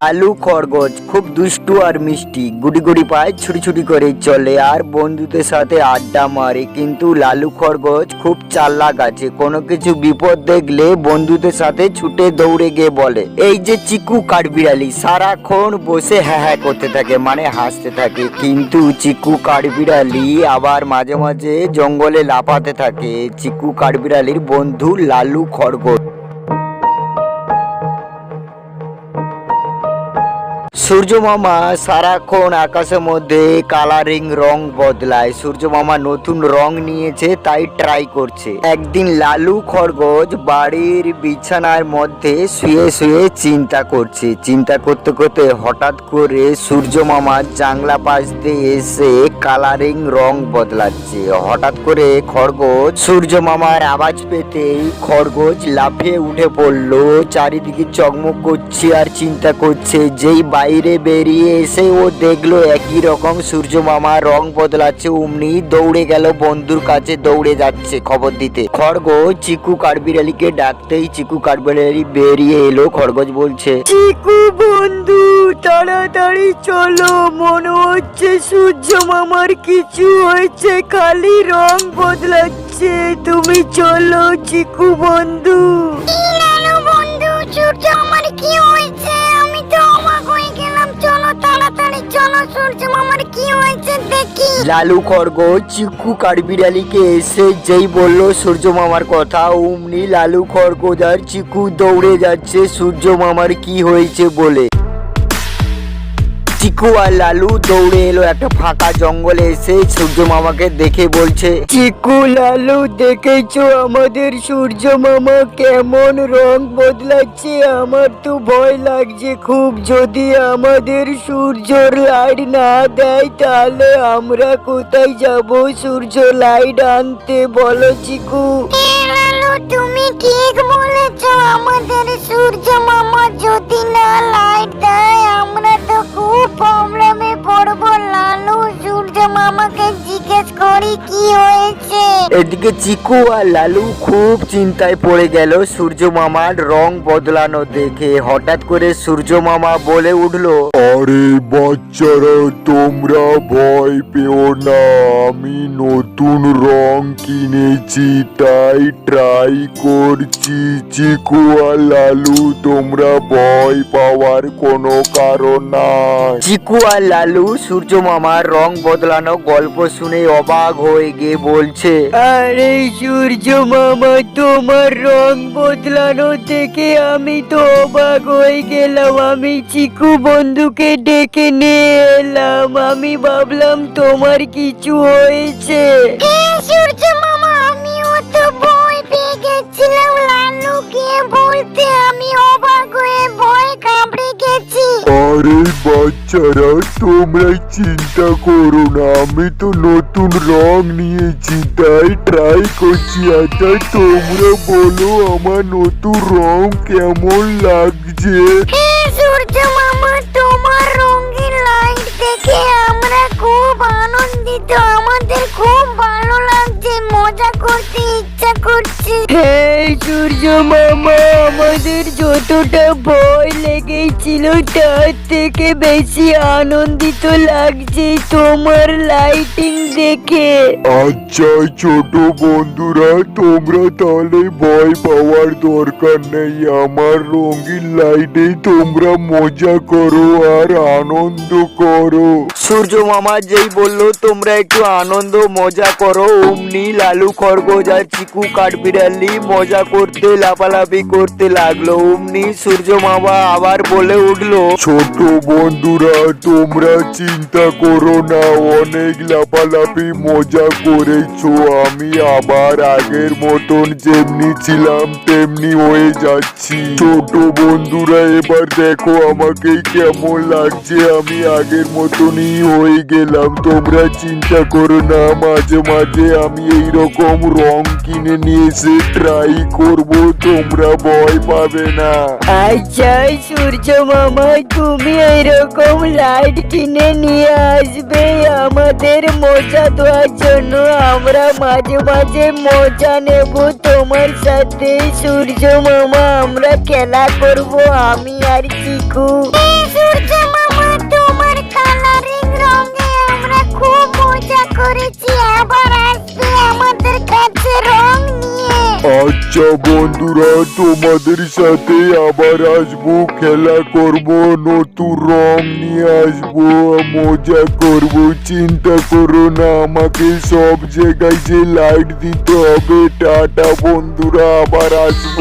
আলু, খরগোশ, খুব দুষ্টু আর মিষ্টি। গুটি গুটি পায় ছুটি ছুটি করে চলে। আর বন্ধুদের সাথে আড্ডা মারে। কিন্তু লালু, খরগোশ খুব চাল্লাক আছে। কোনো কিছু বিপদ দেখলে বন্ধুদের সাথে ছুটে দৌড়ে গিয়ে বলে, এই যে চিকু কাঠবিড়ালি, সারাক্ষণ বসে হ্যাঁ হ্যাঁ করতে থাকে মানে হাসতে থাকে। কিন্তু চিকু কাঠবিড়ালি আবার মাঝে মাঝে জঙ্গলে লাফাতে থাকে। চিকু কাঠবিড়ালির বন্ধু লালু, খরগোশ। সূর্য মামা সারাক্ষণ আকাশের মধ্যে কালারিং রং বদলায়। সূর্য মামা নতুন রং নিয়েছে, তাই ট্রাই করছে। একদিন লালু খরগোশ বাড়ির বিছানার মধ্যে শুয়ে শুয়ে চিন্তা করছে। চিন্তা করতে করতে হঠাৎ করে সূর্য মামা জাংলা পাশ দিয়ে এসে কালারিং রং বদলাচ্ছে। হঠাৎ করে খরগোশ সূর্য মামার আওয়াজ পেতেই খরগোশ লাফিয়ে উঠে পড়ল। চারিদিকে চকমক করছে আর চিন্তা করছে, যেই বাইরে বেরিয়ে এসে ও দেখল একই রকম সূর্য মামা রং বদলাচ্ছে অমনি দৌড়ে গেল বন্ধুর কাছে দৌড়ে যাচ্ছে খবর দিতে। খরগোশ চিকু কাঠবিড়ালিকে ডাকতেই চিকু কাঠবিড়ালি বেরিয়ে এলো খরগোশ বলছে চিকু বন্ধু তাড়াতাড়ি চলো মনে হচ্ছে সূর্য মামার কিছু হয়েছে খালি রং বদলাচ্ছে তুমি চলো চিকু বন্ধু। বন্ধু সূর্য আমার কি হয়েছে? লালু খরগোশ চিকু কাঠবিড়ালিকে এসে যেই বলল, সূর্য মামার কথা। অমনি লালু খরগোশ আর চিকু দৌড়ে যাচ্ছে, সূর্য মামার কি হয়েছে? বলে। চিকু আর লালু দৌড়ে এলো একটা ফাঁকা জঙ্গলে এসে সূর্য মামাকে দেখে বলছে, চিকু, লালু, দেখেছ আমাদের সূর্য মামা কেমন রং বদলাচ্ছে? আমার তো ভয় লাগছে খুব। যদি আমাদের সূর্যর লাইট না দেয়, তাহলে আমরা কোথায় যাব সূর্য লাইট আনতে? বলো, চিকু। তুমি ঠিক বলেছ, আমাদের সূর্য মামা এদিকে চিকু আর লালু খুব চিন্তায় পড়ে গেল সূর্য মামার রং বদলানো দেখে। হঠাৎ করে সূর্য মামা বলে উঠল আরে বাচ্চারা তোমরা ভয় পেও না আমি নতুন রং কিনেছি তাই ট্রাই করছি। চিকু আর লালু তোমরা ভয় পাওয়ার কোনো কারণ নাই। চিকু আর লালু সূর্য মামার রং বদলানো গল্প শুনে অবাক হয়ে গিয়ে বলছে আরে সূর্য মামা তোমার রং বদলানো দেখে আমি তো অবাক হয়ে গেলাম। আমি চিকু বন্ধুকে ডেকে নিয়ে এলাম। আমি ভাবলাম তোমার কিছু হয়েছে। এ সূর্য মামা আমিও তো ভয় পেয়ে গেছিলাম। লালুকে বলতে আমি অবাক হয়ে ভয় কামড়ে গেছি। আরে বাচ্চারা তোমরা চিন্তা করো না। আমি তো নতুন রং নিয়েছি তাই ট্রাই করছি। আচ্ছা তোমরা বলো আমার নতুন রং কেমন লাগছে? হে সূর্য মামা তোমার রঙিন লাইট দেখে আমরা খুব আনন্দিত। আমাদের খুব করতে ইচ্ছা করছে এই সূর্য মামা আমাদের যতটা ভয় লেগেছিল তার থেকে বেশি আনন্দিত লাগছে তোমার লাইটিং দেখে। আচ্ছা ছোট বন্ধুরা তোমরা তাহলে ভয় পাওয়ার দরকার নেই। আমার রঙিন লাইটে তোমরা মজা করো আর আনন্দ করো। সূর্য মামা যেই বলল তোমরা একটু আনন্দ মজা করো। অমনি লালু খরগোশ আর চিকু কাঠবিড়ালি মজা করতে, লাফালাফি করতে লাগল। অমনি সূর্য মামা আবার বলে উঠল, ছোট বন্ধুরা, তোমরা চিন্তা করো না, অনেক লাফালাফি মজা করেছ। আমি আবার আগের মতন যেমনি ছিলাম, তেমনি হয়ে যাচ্ছি। ছোট বন্ধুরা, এবার দেখো আমাকে কেমন লাগছে। আমি আগের মতনই হয়ে গেলাম। তোমরা চিন্তা করো না, মাঝে মাঝে আমি এই রকম রং কিনে নিয়ে এসে ট্রাই করব তোমরা ভয় পাবে না। আচ্ছা সূর্য মামা তুমি এরকম লাইট কিনে নিয়ে আসবে আমাদের মজা দেওয়ার জন্য। আমরা মাঝে মাঝে মজা নেব তোমার সাথে। সূর্য মামা আমরা খেলা করব আমি আর চিকু। সূর্য মামা তোমার কালারিং রঙে আমরা খুব মজা করেছি। আবার আসবে আমাদের কাছে রং আচ্ছা বন্ধুরা, তোমাদের সাথে আবার আসব, খেলা করব, নতুন রং নিয়ে আসব, মজা করব, চিন্তা করো না, আমাকে সব জায়গায় যে লাইট দিতে হবে, টাটা বন্ধুরা, আবার আসব।